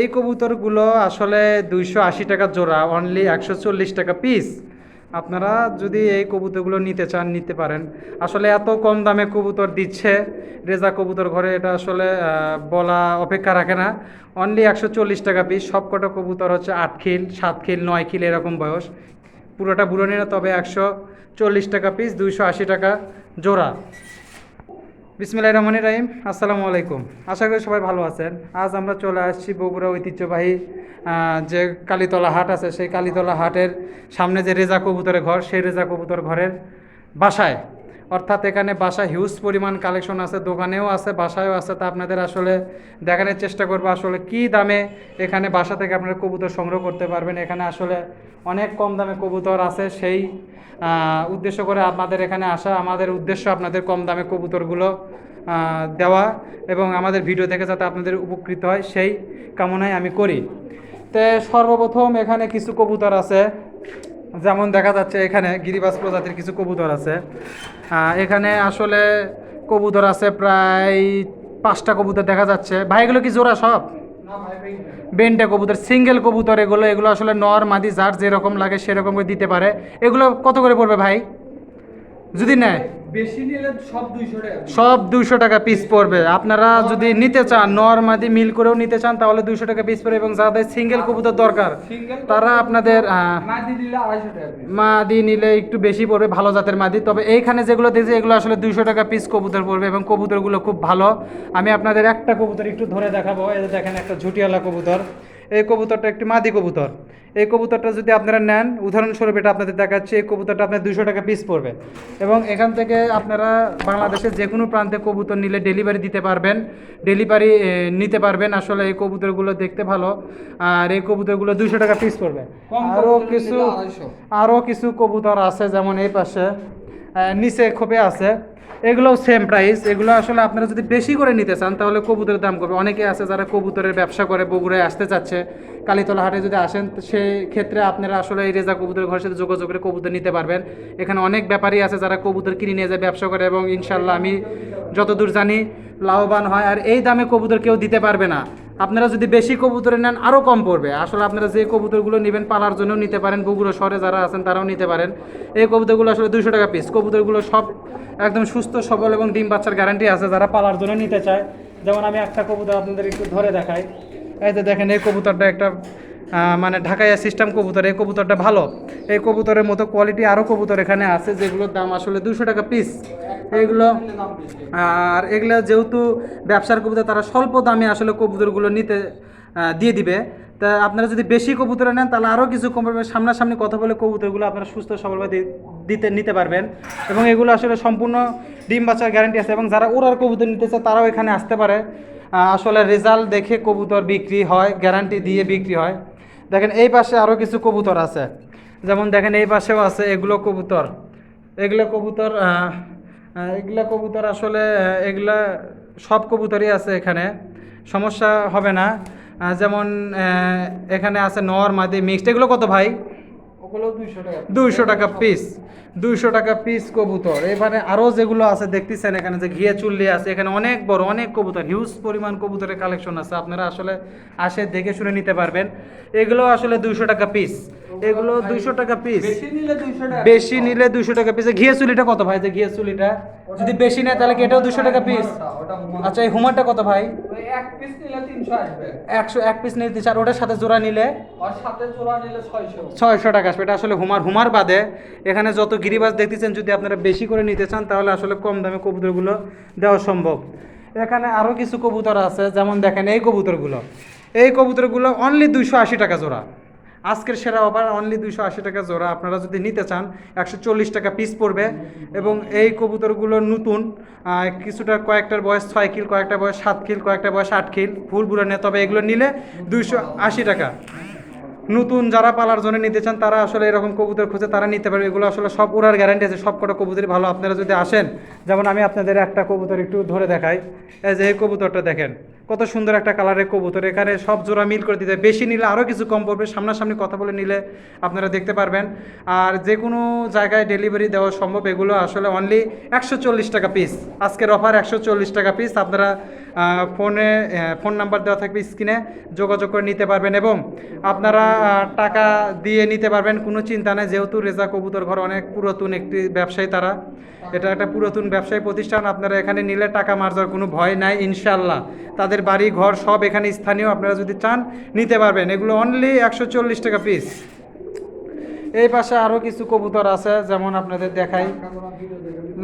এই কবুতরগুলো আসলে দুইশো আশি টাকা জোড়া অনলি একশো চল্লিশ টাকা পিস আপনারা যদি এই কবুতরগুলো নিতে চান, নিতে পারেন। আসলে এত কম দামে কবুতর দিচ্ছে, রেজা কবুতর ঘরে এটা আসলে বলা অপেক্ষা রাখে না। অনলি একশো চল্লিশ টাকা পিস সবকটা কবুতর হচ্ছে আট খিল, সাত খিল, নয় খিল এরকম বয়স। পুরোটা বুড়ো নিয়ে তবে একশো চল্লিশ টাকা পিস দুইশো আশি টাকা জোড়া। বিসমিল্লাহ রহমান রাহিম। আসসালামু আলাইকুম। আশা করি সবাই ভালো আছেন। আজ আমরা চলে আসছি বগুড়া ঐতিহ্যবাহী যে কালীতলা হাট আছে, সেই কালীতলা হাটের সামনে যে রেজা কবুতরের ঘর, সেই রেজা কবুতর ঘরের বাসায়। অর্থাৎ এখানে বাসায় হিউজ পরিমাণ কালেকশন আছে, দোকানেও আছে, বাসায়ও আছে। তা আপনাদের আসলে দেখানোর চেষ্টা করব আসলে কি দামে এখানে বাসা থেকে আপনারা কবুতর সংগ্রহ করতে পারবেন। এখানে আসলে অনেক কম দামে কবুতর আছে। সেই উদ্দেশ্য করে আপনাদের এখানে আসা, আমাদের উদ্দেশ্য আপনাদের কম দামে কবুতরগুলো দেওয়া এবং আমাদের ভিডিও দেখে যাতে আপনাদের উপকৃত হয়, সেই কামনায় আমি করি। তো সর্বপ্রথম এখানে কিছু কবুতর আছে। যেমন দেখা যাচ্ছে এখানে গিরিবাস প্রজাতির কিছু কবুতর আছে। এখানে আসলে কবুতর আছে প্রায় পাঁচটা কবুতর দেখা যাচ্ছে। ভাই এগুলো কি জোড়া সব? বেন্টে কবুতর সিঙ্গেল কবুতর এগুলো এগুলো আসলে নর মাদি যার যেরকম লাগে সেরকম করে দিতে পারে। এগুলো কত করে পড়বে ভাই? যদি নেয়। বেশি নিলে সব দুইশো টাকা সব দুইশো টাকা পিস পড়বে। আপনারা যদি নিতে চান নর মাদি মিল করেও নিতে চান তাহলে দুইশো টাকা পিস পড়বে এবং যাদের সিঙ্গেল কবুতর দরকার তারা আপনাদের মাদি টাকা মাদি নিলে একটু বেশি পড়বে ভালো জাতের মাদি। তবে এইখানে যেগুলো দিয়েছে এগুলো আসলে দুইশো টাকা পিস কবুতর পড়বে এবং কবুতরগুলো খুব ভালো। আমি আপনাদের একটা কবুতর একটু ধরে দেখাবো। এই দেখেন একটা ঝুটিয়ালা কবুতর। এই কবুতরটা একটি মাদি কবুতর। এই কবুতরটা যদি আপনারা নেন উদাহরণস্বরূপ এটা আপনাদের দেখাচ্ছি এই কবুতরটা আপনার দুশো টাকা পিস পড়বে। এবং এখান থেকে আপনারা বাংলাদেশের যে কোনো প্রান্তে কবুতর নিলে ডেলিভারি দিতে পারবেন ডেলিভারি নিতে পারবেন। আসলে এই কবুতরগুলো দেখতে ভালো আর এই কবুতরগুলো দুশো টাকা পিস পড়বে। আরও কিছু আরও কিছু কবুতর আছে যেমন এই পাশে। নিচে খোপে আছে। এগুলোও সেম প্রাইস এগুলো আসলে আপনারা যদি বেশি করে নিতে চান, তাহলে কবুতরের দাম করবে অনেকে আছে যারা কবুতরের ব্যবসা করে, বগুড়ায় আসতে চাচ্ছে। কালীতলা হাটে যদি আসেন সেই ক্ষেত্রে আপনারা আসলে এই রেজা কবুতরের ঘরের সাথে যোগাযোগ করে কবুতর নিতে পারবেন। এখানে অনেক ব্যাপারী আছে যারা কবুতর কিনে নিয়ে যায়, ব্যবসা করে এবং ইনশাল্লাহ আমি যতদূর জানি লাভবান হয়। আর এই দামে কবুতর কেউ দিতে পারবে না। আপনারা যদি বেশি কবুতরে নেন আরও কম পড়বে। আসলে আপনারা যে কবুতরগুলো নেবেন পালার জন্য নিতে পারেন। বগুড়ো শহরে যারা আছেন, তারাও নিতে পারেন। এই কবুতরগুলো আসলে দুশো টাকা পিস কবুতরগুলো সব একদম সুস্থ, সবল এবং ডিম বাচ্চার গ্যারান্টি আছে যারা পালার জন্য নিতে চায়। যেমন আমি একটা কবুতর আপনাদের একটু ধরে দেখাই। এই যে দেখেন, এই কবুতরটা একটা মানে ঢাকাইয়া সিস্টেম কবুতর, এই কবুতরটা ভালো। এই কবুতরের মতো কোয়ালিটি আরও কবুতর এখানে আছে, যেগুলোর দাম আসলে দুশো টাকা পিস বেশি। আর এগুলো যেহেতু ব্যবসার কবুতর, তারা স্বল্প দামে আসলে কবুতরগুলো নিতে দিয়ে দিবে। তা আপনারা যদি বেশি কবুতর নেন, তাহলে আরও কিছু কম পাবে সামনাসামনি কথা বলে কবুতরগুলো আপনারা সুস্থ, সবলভাবে দিতে, নিতে পারবেন। এবং এগুলো আসলে সম্পূর্ণ ডিম বাচ্চার গ্যারান্টি আছে, এবং যারা ওরার কবুতর নিতে চায়, তারাও এখানে আসতে পারে। আসলে রেজাল্ট দেখে কবুতর বিক্রি হয় গ্যারান্টি দিয়ে বিক্রি হয়। দেখেন, এই পাশে আরও কিছু কবুতর আছে। যেমন দেখেন, এই পাশেও আছে, এগুলো কবুতর। এগুলো কবুতর এগুলা কবুতর আসলে এগুলা সব কবুতরই আছে এখানে। সমস্যা হবে না। যেমন এখানে আছে নর, মাদি, মিক্সড। এগুলো কত ভাই? দুইশো টাকা পিস দুইশো টাকা পিস কবুতর। এখানে আরও যেগুলো আছে, দেখতেছেন এখানে যে ঘিয়ে চুল্লি আছে, এখানে অনেক বড়, অনেক কবুতর হিউজ পরিমাণ কবুতরের কালেকশন আছে। আপনারা আসলে আসে দেখে শুনে নিতে পারবেন। এগুলো আসলে দুইশো টাকা পিস এগুলো দুইশো টাকা পিস বেশি নিলে দুইশো টাকা পিস ঘিয়ে চুলিটা কত ভাই? ঘিয়ে চুলিটা। যদি বেশি নেয় তাহলে কি এটাও দুশো টাকা পিস। আচ্ছা এই হুমারটা কত ভাই? ওই এক পিস নিলে তিনশো একশো চার ওটার সাথে জোড়া নিলে? আর ছয়শো। টাকা আসবে। এটা আসলে হুমার হুমার বাদে। এখানে যত গিরিবাজ দেখতেছেন যদি আপনারা বেশি করে নিতে চান তাহলে আসলে কম দামে কবুতরগুলো দেওয়া সম্ভব। এখানে আরও কিছু কবুতর আছে। যেমন দেখেন এই কবুতরগুলো। এই কবুতরগুলো অনলি দুইশো আশি টাকা জোড়া। আজকের সেরা অফার অনলি দুইশো আশি টাকা জোড়া। আপনারা যদি নিতে চান, একশো চল্লিশ টাকা পিস পড়বে। এবং এই কবুতরগুলো নতুন কিছুটা কয়েকটার বয়স ছয় কিল, কয়েকটা বয়স সাত কিল, কয়েকটা বয়স আট কিল ফুল বুড়ো নিয়ে তবে এগুলো নিলে দুইশো আশি টাকা। নতুন যারা পালার জন্য নিতে চান, তারা আসলে এরকম কবুতর খুঁজে তারা নিতে পারবে। এগুলো আসলে সব ওরার গ্যারান্টি আছে। সব কটা কবুতরই ভালো। আপনারা যদি আসেন, যেমন আমি আপনাদের একটা কবুতর একটু ধরে দেখাই। এই যে এই কবুতরটা দেখেন। কত সুন্দর একটা কালারের কবুতর। এখানে সব জোড়া মিল করে দিতে বেশি নিলে আরও কিছু কম পড়বে। সামনাসামনি কথা বলে নিলে আপনারা দেখতে পারবেন। আর যে কোনো জায়গায় ডেলিভারি দেওয়া সম্ভব, এগুলো আসলে অনলি একশো চল্লিশ টাকা পিস আজকের অফার একশো চল্লিশ টাকা পিস আপনারা ফোনে ফোন নাম্বার দেওয়া থাকবে স্ক্রিনে যোগাযোগ করে নিতে পারবেন এবং আপনারা টাকা দিয়ে নিতে পারবেন। কোনো চিন্তা নেই। যেহেতু রেজা কবুতর ঘর অনেক পুরাতন একটি ব্যবসায়ী তারা। এটা একটা পুরাতন ব্যবসায়ী প্রতিষ্ঠান। আপনারা এখানে নিলে টাকা মার্জার কোনো ভয় নাই ইনশাল্লাহ তাদের বাড়ি, ঘর সব এখানে স্থানীয়, আপনারা যদি চান নিতে পারবেন। এগুলো অনলি একশো চল্লিশ টাকা পিস এই পাশে আরও কিছু কবুতর আছে, যেমন আপনাদের দেখাই।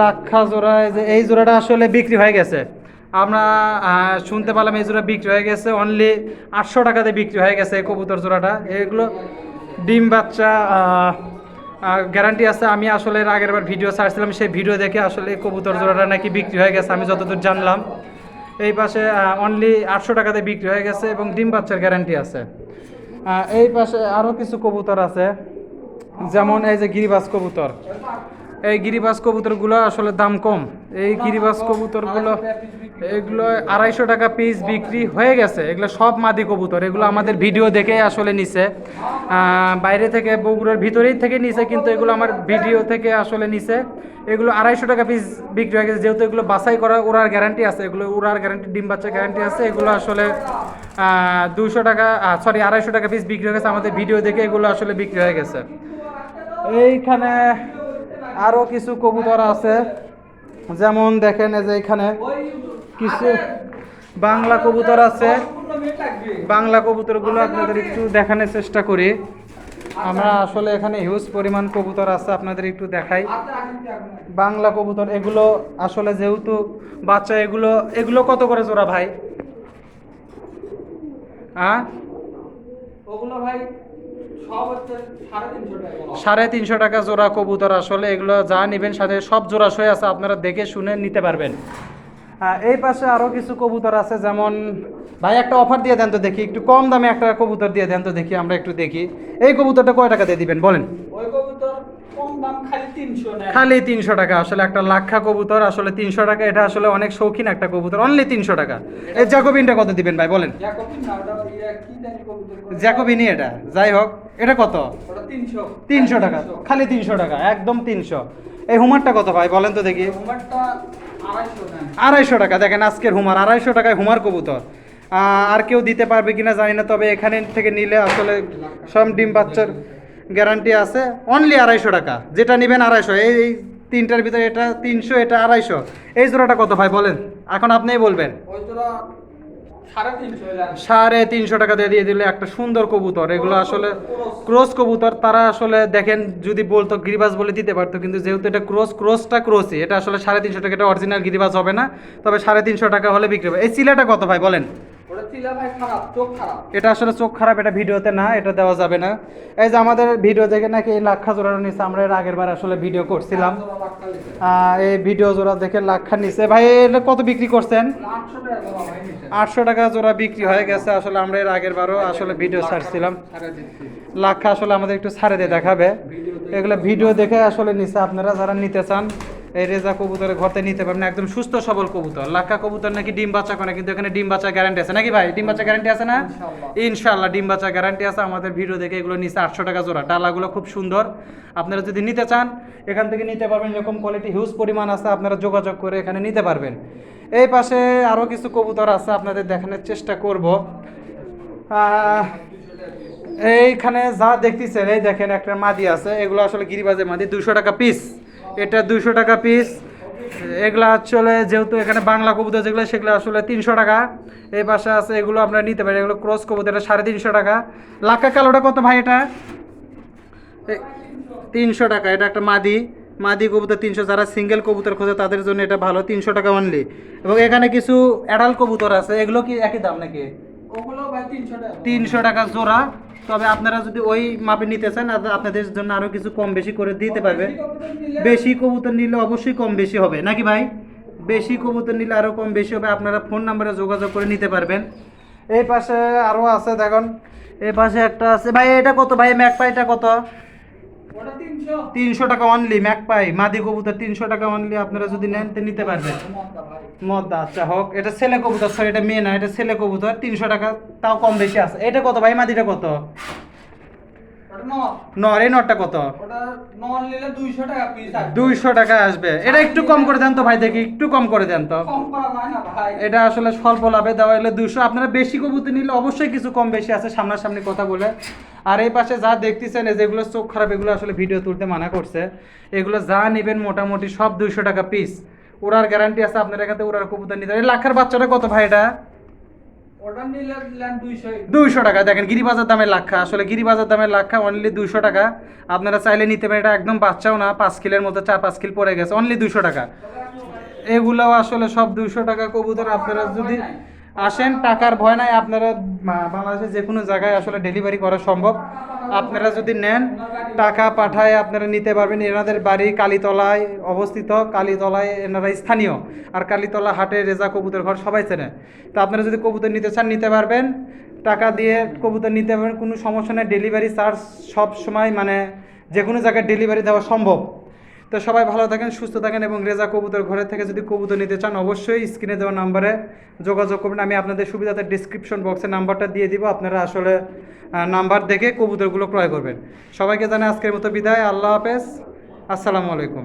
লাক্ষা জোড়া, এই জোড়াটা আসলে বিক্রি হয়ে গেছে। আমরা শুনতে পেলাম এই জোড়া বিক্রি হয়ে গেছে অনলি আটশো টাকাতে বিক্রি হয়ে গেছে এই কবুতর জোড়াটা। এগুলো ডিম বাচ্চা গ্যারান্টি আছে। আমি আসলে এর আগের বার ভিডিও ছাড়ছিলাম সেই ভিডিও দেখে আসলে কবুতর জোড়াটা নাকি বিক্রি হয়ে গেছে, আমি যতদূর জানলাম। এই পাশে অনলি আটশো টাকাতে বিক্রি হয়ে গেছে এবং ডিম বাচ্চার গ্যারান্টি আছে। এই পাশে আরও কিছু কবুতর আছে, যেমন এই যে গিরিবাস কবুতর। এই গিরিবাস কবুতরগুলো আসলে দাম কম। এই গিরিবাজ কবুতরগুলো, এগুলো আড়াইশো টাকা পিস বিক্রি হয়ে গেছে। এগুলো সব মাদি কবুতর, এগুলো আমাদের ভিডিও দেখে আসলে নিছে। বাইরে থেকে বগুড়ার ভিতরেই থেকে নিছে, কিন্তু এগুলো আমার ভিডিও থেকে আসলে নিছে। এগুলো আড়াইশো টাকা পিস বিক্রি হয়ে গেছে, যেহেতু এগুলো বাছাই করা ওরার গ্যারান্টি আছে, এগুলো ওরার গ্যারান্টি ডিম বাচ্চা গ্যারান্টি আছে, এগুলো আসলে দুশো টাকা সরি আড়াইশো টাকা পিস বিক্রি হয়ে গেছে, আমাদের ভিডিও দেখে এগুলো আসলে বিক্রি হয়ে গেছে। এইখানে আরও কিছু কবুতর আছে। যেমন দেখেন এই যে এখানে কিছু বাংলা কবুতর আছে। বাংলা কবুতরগুলো আপনাদের একটু দেখানোর চেষ্টা করি। আমরা আসলে এখানে হিউজ পরিমাণ কবুতর আছে, আপনাদের একটু দেখাই। বাংলা কবুতর, এগুলো আসলে যেহেতু বাচ্চা, এগুলো এগুলো কত করে জোড়া ভাই? হ্যাঁ? ওগুলো ভাই সাড়ে তিনশো টাকা জোড়া কবুতর আসলে, এগুলো যা নেবেন সাথে সব জোড়া সই আছে, আপনারা দেখে শুনে নিতে পারবেন। এই পাশে আরও কিছু কবুতর আছে, যেমন, ভাই, একটা অফার দিয়ে দেন তো দেখি, একটু কম দামে একটা কবুতর দিয়ে দেন তো দেখি, আমরা একটু দেখি। এই কবুতরটা কয় টাকা দিয়ে দিবেন, বলেন ওই কবুতর কম দাম খালি তিনশো টাকা আসলে একটা লাক্ষা কবুতর আসলে তিনশো টাকা এটা আসলে অনেক শৌখিন একটা কবুতর অনলি তিনশো টাকা। এই জ্যাকোবিনটা কত দিবেন ভাই বলেন? জ্যাকোবিনই এটা যাই হোক এটা কত? তিনশো। টাকা খালি তিনশো টাকা একদম তিনশো। এই হুমারটা কত ভাই বলেন তো দেখি। আড়াইশো টাকা দেখেন আজকের হুমার আড়াইশো টাকায় হুমার কবুতর। আর কেউ দিতে পারবে কিনা জানি না তবে এখানে থেকে নিলে আসলে সব ডিম বাচ্চার গ্যারান্টি আছে অনলি আড়াইশো টাকা। যেটা নেবেন আড়াইশো এই তিনটার ভিতরে এটা তিনশো এটা আড়াইশো। এই জোড়াটা কত ভাই বলেন? এখন আপনিই বলবেন। সাড়ে তিনশো সাড়ে তিনশো টাকা দিয়ে দিয়ে দিলে একটা সুন্দর কবুতর। এগুলো আসলে ক্রস কবুতর তারা আসলে দেখেন যদি বলতো গিরিবাজ বলে দিতে পারতো কিন্তু যেহেতু এটা ক্রস ক্রসটা ক্রসই এটা আসলে সাড়ে তিনশো টাকা এটা অরিজিনাল গিরিবাজ হবে না। তবে সাড়ে তিনশো টাকা হলে বিক্রি হবে। এই চিলাটা কত ভাই বলেন? এটা আসলে চোখ খারাপ এটা ভিডিওতে না এটা দেওয়া যাবে না। এই যে আমাদের ভিডিও দেখে নাকি এই লাক্ষা জোড়ার নিচে আমরা এর আগের বার আসলে ভিডিও করছিলাম। এই ভিডিও জোড়া দেখে লাক্ষা নিচে ভাই এটা কত বিক্রি করছেন। আটশো টাকা জোড়া বিক্রি হয়ে গেছে আসলে আমরা এর আগের বারও আসলে ভিডিও ছাড়ছিলাম। লাক্ষা আসলে আমাদের একটু ছাড়ে দিয়ে দেখাবে। এগুলো ভিডিও দেখে আসলে নিচে আপনারা যারা নিতে চান এই রেজা কবুতরের ঘরতে নিতে পারবেন একদম সুস্থ সবল কবুতর। লাক্ষা কবুতর নাকি ডিম বাচ্চা করে কিন্তু এখানে ডিম বাচ্চা গ্যারান্টি আছে। নাকি ভাই? ডিম বাচ্চা গ্যারান্টি আছে না? ইনশাল্লাহ ডিম বাচ্চা গ্যারান্টি আছে। আমাদের ভিডিও দেখে এগুলো নিচে আটশো টাকা জোড়া। ডালাগুলো খুব সুন্দর। আপনারা যদি নিতে চান এখান থেকে নিতে পারবেন। এরকম কোয়ালিটি হিউজ পরিমাণ আছে। আপনারা যোগাযোগ করে এখানে নিতে পারবেন। এই পাশে আরও কিছু কবুতর আছে। আপনাদের দেখানোর চেষ্টা করব। এইখানে যা দেখতেছেন এই দেখেন একটা মাদি আছে। এগুলো আসলে গিরিবাজের মাদি। দুশো টাকা পিস এটা দুশো টাকা পিস এগুলো আসলে যেহেতু এখানে বাংলা কবুতর যেগুলো সেগুলো আসলে তিনশো টাকা। এই পাশে আছে এগুলো আপনারা নিতে পারেন এগুলো ক্রস কবুতর এটা সাড়ে তিনশো টাকা। লাক্কা কালোটা কত ভাই এটা? তিনশো টাকা। এটা একটা মাদি। মাদি কবুতর তিনশো। যারা সিঙ্গেল কবুতর খোঁজে তাদের জন্য এটা ভালো। তিনশো টাকা অনলি এবং এখানে কিছু অ্যাডাল কবুতর আছে। এগুলো কি একই দাম নাকি? তিনশো টাকা জোড়া। তবে আপনারা যদি ওই মাপে নিতে চান আপনাদের জন্য আরও কিছু কম বেশি করে দিতে পারবে। বেশি কবুতর নিলে অবশ্যই কম বেশি হবে। নাকি ভাই? বেশি কবুতর নিলে আরও কম বেশি হবে। আপনারা ফোন নাম্বারে যোগাযোগ করে নিতে পারবেন। এই পাশে আরও আছে, দেখুন। এই পাশে একটা আছে। ভাই, এটা কত? ভাই ম্যাকপাইটা কত? তিনশো। টাকা অনলি ম্যাক পাই। মাদি কবুতর তিনশো টাকা অনলি আপনারা যদি নেন তো নিতে পারবেন। মদ্দা আচ্ছা হোক এটা ছেলে কবুতর সরি এটা মেয়ে না এটা ছেলে কবুতর তিনশো টাকা তাও কম বেশি আছে। এটা কত ভাই? মাদিটা কত? নর। এই নরটা কত? দুইশো টাকা আসবে। দুইশো এটা একটু কম করে দেন তো ভাই দেখি একটু কম করে দেন তো। এটা আসলে স্বল্প লাভে দেওয়া হলে দুশো আপনারা বেশি কবুতর নিলে অবশ্যই কিছু কম বেশি আছে সামনাসামনি কথা বলে। আর এই পাশে যা দেখতেছেন যেগুলো চোখ খারাপ এগুলো আসলে ভিডিও তুলতে মানা করছে। এগুলো যা নেবেন মোটামুটি সব দুইশো টাকা পিস ওরার গ্যারান্টি আছে আপনার এখান থেকে ওরার কবুতর নিতে এই লাখের বাচ্চাটা কত ভাই এটা? দুইশো। টাকা। দেখেন গিরিবাজার দামের লাক্ষা আসলে গিরিবাজার দামের লাক্ষা অনলি দুইশো টাকা। আপনারা চাইলে নিতে পারেন। এটা একদম বাচ্চাও না পাঁচ কিলের মতো চার পাঁচ কিল পড়ে গেছে। অনলি দুইশো টাকা। এগুলো আসলে সব দুইশো টাকা কবুতর। আপনারা যদি আসেন, টাকার ভয় নাই, আপনারা বা- বাংলাদেশের যে কোনো জায়গায় আসলে ডেলিভারি করা সম্ভব। আপনারা যদি নেন, টাকা পাঠায় আপনারা নিতে পারবেন। এনাদের বাড়ি কালীতলায় অবস্থিত, কালীতলায় এনারা স্থানীয়। আর কালীতলা হাটে রেজা কবুতর ঘর সবাই চেনে। তো আপনারা যদি কবুতর নিতে চান, নিতে পারবেন। টাকা দিয়ে কবুতর নিতে পারবেন, কোনো সমস্যা নেই। ডেলিভারি চার্জ সব সময় মানে যে কোনো জায়গায় ডেলিভারি দেওয়া সম্ভব। তো সবাই ভালো থাকেন, সুস্থ থাকেন এবং রেজা কবুতর ঘরে থেকে যদি কবুতর নিতে চান, অবশ্যই স্ক্রিনে দেওয়া নাম্বারে যোগাযোগ করবেন। আমি আপনাদের সুবিধাতে ডিসক্রিপশন বক্সে নাম্বারটা দিয়ে দিব, আপনারা আসলে নাম্বার দেখে কবুতরগুলো ক্রয় করবেন। সবাইকে জানাই আজকের মতো বিদায়, আল্লাহ হাফেজ, আসসালামু আলাইকুম।